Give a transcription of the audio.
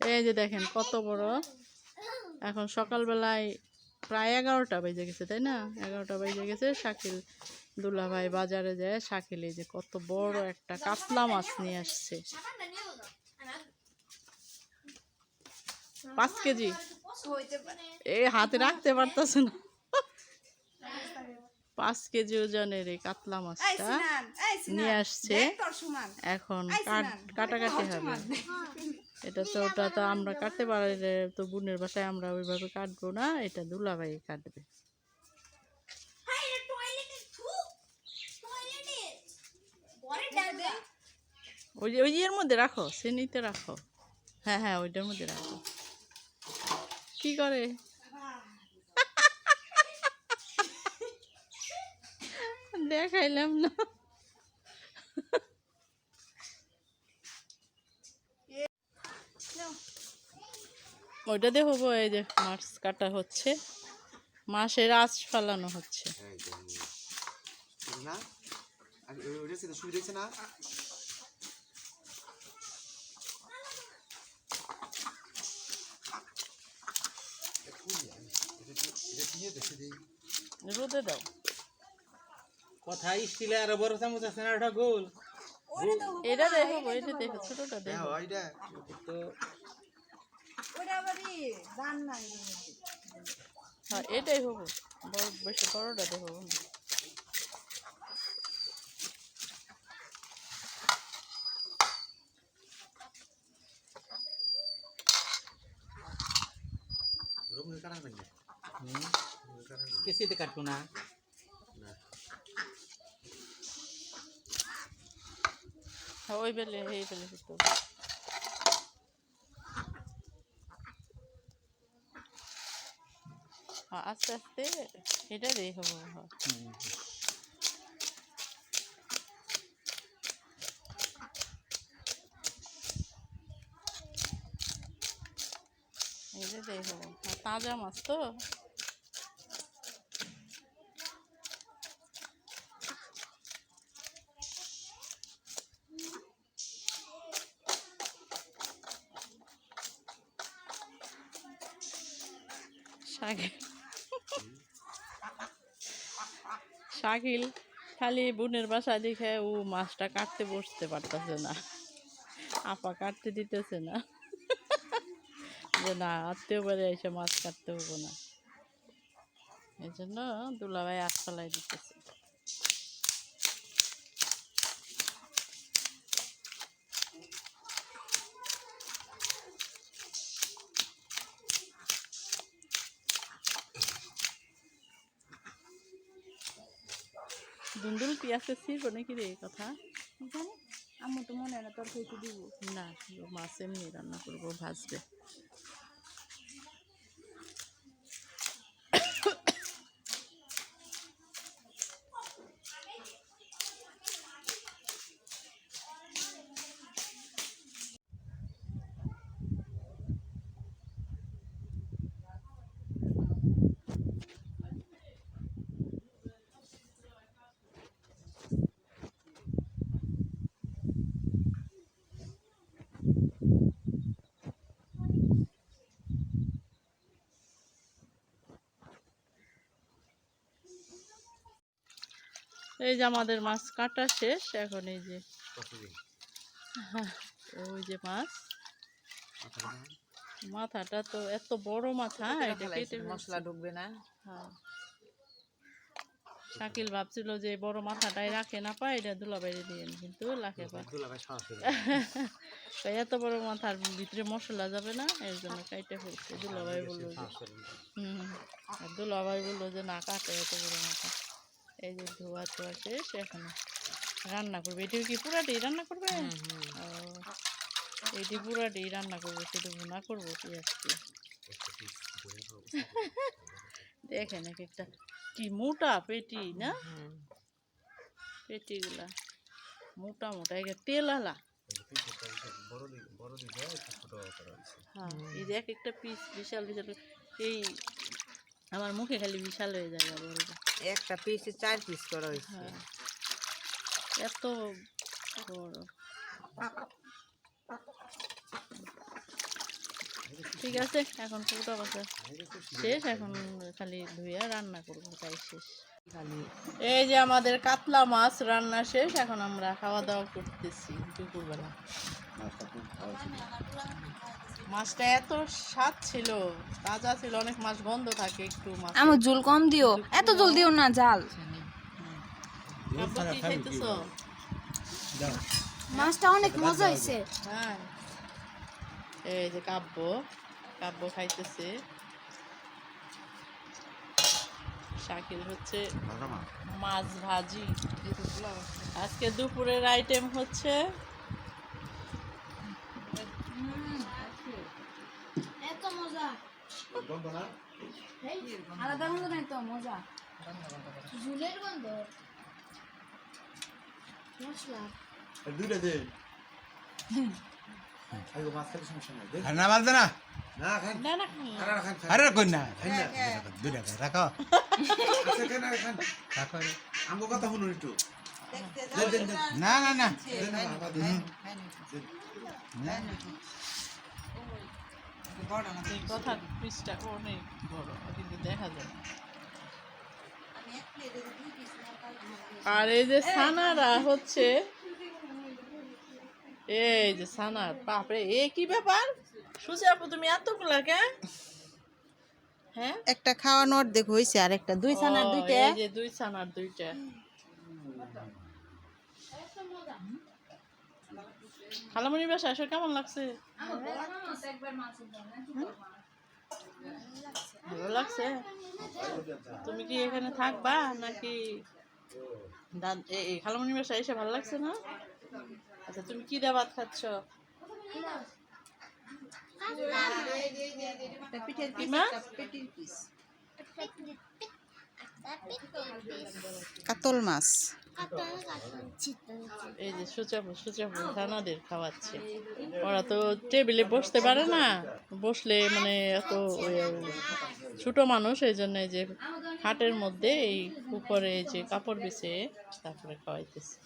এই যে দেখেন কত বড়। এখন সকালবেলায় প্রায় এগারোটা বেজে গেছে, তাই না? এগারোটা বেজে গেছে। শাকিল দুলাভাই বাজারে যায়। শাকিল এই যে কত বড় একটা কাতলা মাছ নিয়ে আসছে। পাঁচ কেজি? এই হাতে রাখতে পারতেছে না। পাঁচ কেজি ওজনের এই কাতলা মাছটা নিয়ে আসছে। এখন কাট- কাটাকাটি হবে। এটা তো ওটা তো আমরা কাটতে পারি তো বোনের বাসায় আমরা ওইভাবে কাটবো না এটা দুলাভাই কাটবে। ওই যে ওই এর মধ্যে রাখো শ্রেণীতে রাখো। হ্যাঁ হ্যাঁ ওইটার মধ্যে রাখো। কি করে? দেখাইলাম না। ওইটা দেখো গো, এই যে মাছ কাটা হচ্ছে। মাছের আঁচ ফালানো হচ্ছে। এই যে, হুম। না। আর ওই- ওইটা সেটা শুরু দেখছে না? রোদে দাও। কথা স্টিলে আর বড় চামচ আছে না ওটা গোল। এটা দেখো এটা দেখো। ছোটটা হ্যাঁ দেখো ওইটা তো হ্যাঁ এটাই হব। বড় বেশি বড়টা দেখো। নাই? হুম, ওই বেলে, এই বেলে তো হ্যাঁ আস্তে আস্তে এটা দিয়ে হব হ্যাঁ। যে দিয়ে হব তাজা মাছ তো? শাকিল শাকিল খালি বোনের বাসা দেখে, ও মাছটা কাটতে বসতে পারতেছে না। আপা কাটতে দিতেছে না। যে না, আত্মীয় বাড়ি এসে মাছ কাটতে হব না। এই জন্য দুলাভাই আটতলায় দিতেছে। দুন্দুল পিঁয়াজের ছিড়বো নাকি রে কথা? আমার তো মনে হয় না তোর খেতে দিব। না মাছ এমনি রান্না করব ভাজবে। এই যে আমাদের মাছ কাটা শেষ এখন এই যে ওই যে মাছ। মাথাটা তো এত বড় মাথা এটা কেটে মশলা ঢুকবে না? হ্যাঁ। শাকিল ভাবছিল যে বড় মাথাটাই রাখে না পায় এটা ধুলা বাইরে দিয়ে কিন্তু লাখে তো এত বড় মাথার ভিতরে মশলা যাবে না এর জন্য কাইটে ফেলছে। দুলাভাই বলল যে হুম আর দুলাভাই বলল যে না কাটে এত বড় মাথা। এই যে ধোয়া ধোয়া শেষ এখন রান্না করবে। এটিও কি পুরাটি রান্না করবে? ও, এটি পুরাটি রান্না করবে শুধু ভুনা করব পেঁয়াজ দিয়ে দেখেন এক একটা কি মোটা পেটি না? পেটিগুলা মোটা মোটা এক তেল আলা বড় দিক বড় দিক একটু ছোট করা হয়েছে হ্যাঁ। এই যে এক একটা পিস বিশাল বিশাল এই আমার মুখে খালি বিশাল হয়ে যায় বড়টা একটা পিসে চার পিস করা হয়েছে। হ্যাঁ। এত বড়। ঠিক আছে এখন পুরোটা কথা শেষ এখন খালি ধুইয়া রান্না করব তাই শেষ। এই যে আমাদের কাতলা মাছ রান্না শেষ এখন আমরা খাওয়া দাওয়া করতেছি দুপুরবেলা। মাছটা এত স্বাদ ছিল তাজা ছিল অনেক মাছ গন্ধ থাকে একটু মাছ আমার জল কম দিও। এত জল দিও না জাল। কি খাইতেছো? মাছটা অনেক মজা হয়েছে। হ্যাঁ। এই যে কাব্য কাব্য খাইতেছে। শাকিল হচ্ছে মাছ। ভাজি। আজকে দুপুরের আইটেম হচ্ছে এত মজা আলাদা গন্ধ নাই তো মজা ঝুলের গন্ধ মশলা দুইটা দে আগে মাছ খাইতে সমস্যা নাই দে না মারতে না না খান না না না। খান আরে কই না না দুইটা রাখো আচ্ছা খান খান রাখো আমগো কথা শুনুন একটু দেন দেন দেন না না না না, আমার দেন। এই কথা পিসটা অনেক বড় কিন্তু দেখা যায় আর এই যে সানারা হচ্ছে এই যে সানার বাপরে এ কি ব্যাপার? সুজি আপু তুমি এতগুলা কে হ্যাঁ? একটা খাওয়ানোর দেখ হয়েছে আর একটা দুই ছানার দুইটা। এই যে দুই সানার দুইটা। খালামণি বাসা আসলে কেমন লাগছে? ভালো লাগছে? তুমি কি এখানে থাকবা নাকি এই বাসা এসে ভালো লাগছে না? আচ্ছা তুমি কি দিয়ে ভাত খাচ্ছ? মা? কাতল মাছ। এই যে সুচাপু সুচাপু দানাদের খাওয়াচ্ছে। ওরা তো টেবিলে বসতে পারে না। বসলে মানে এত ছোট মানুষ এই জন্য যে হাটের মধ্যে এই উপরে যে কাপড় বেছে তারপরে খাওয়াইতেছে।